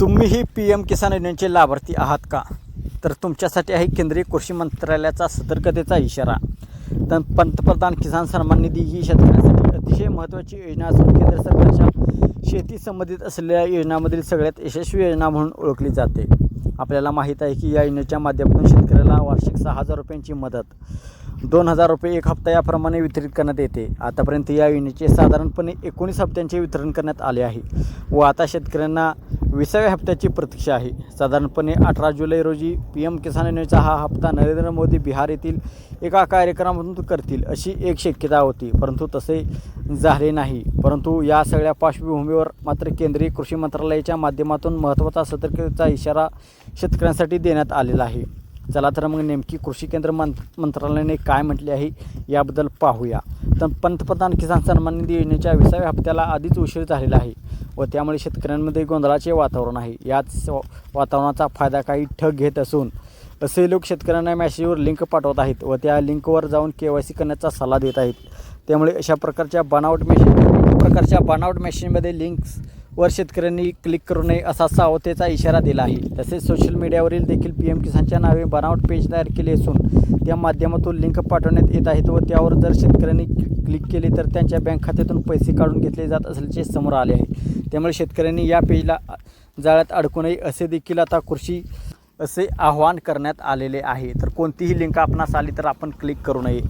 तुम्हीही P M किसान योजनेचे लाभार्थी आहात का? तर तुमच्यासाठी आहे केंद्रीय कृषी मंत्रालयाचा सतर्कतेचा इशारा. तर पंतप्रधान किसान सन्मान निधी ही शेतकऱ्यांसाठी अतिशय महत्त्वाची योजना असून केंद्र सरकारच्या शेती संबंधित असलेल्या योजनांमधील सगळ्यात यशस्वी योजना म्हणून ओळखली जाते. आपल्याला माहीत आहे की या योजनेच्या माध्यमातून शेतकऱ्याला वार्षिक सहा हजार रुपयांची मदत दोन हजार रुपये एक हप्ता याप्रमाणे वितरित करण्यात येते. आतापर्यंत या योजनेचे साधारणपणे एकोणीस हप्त्यांचे वितरण करण्यात आले आहे. व आता शेतकऱ्यांना विसाव्या हप्त्याची प्रतीक्षा आहे. साधारणपणे अठरा जुलै रोजी पी एम किसान योजनेचा हा हप्ता नरेंद्र मोदी बिहार येथील एका कार्यक्रमातून करतील अशी एक शक्यता होती. परंतु तसे झाले नाही. परंतु या सगळ्या पार्श्वभूमीवर मात्र केंद्रीय कृषी मंत्रालयाच्या माध्यमातून महत्त्वाचा सतर्कतेचा इशारा शेतकऱ्यांसाठी देण्यात आलेला आहे. चला तर मग नेमकी कृषी केंद्र मं मंत्रालयाने काय म्हटले आहे याबद्दल पाहूया. तर पंतप्रधान किसान सन्मान निधी योजनेच्या विसाव्या हप्त्याला आधीच उशीर झालेला आहे व त्यामुळे शेतकऱ्यांमध्ये गोंधळाचे वातावरण आहे. याच वातावरणाचा फायदा काही ठग घेत असून असे लोक शेतकऱ्यांना मॅसेजवर लिंक पाठवत आहेत व त्या लिंकवर जाऊन के वाय सी करण्याचा सल्ला देत आहेत. त्यामुळे अशा प्रकारच्या बनावट मेशीन प्रकारच्या बनावट मेशीनमध्ये लिंक्स वर शेतकऱ्यांनी क्लिक करू नये असा सावतेचा इशारा दिला आहे. तसेच सोशल मीडियावरील देखील पी एम किसानच्या नावे बनावट पेज तयार केले असून त्या माध्यमातून लिंक पाठवण्यात येत आहेत व त्यावर जर शेतकऱ्यांनी क्लिक केले तर त्यांच्या बँक खात्यातून पैसे काढून घेतले जात असल्याचे समोर आले आहे. त्यामुळे शेतकऱ्यांनी या पेजला जाळ्यात अडकू नये असे देखील आता कृषी असे आवाहन करण्यात आलेले आहे. तर कोणतीही लिंक आपणास आली तर आपण क्लिक करू नये.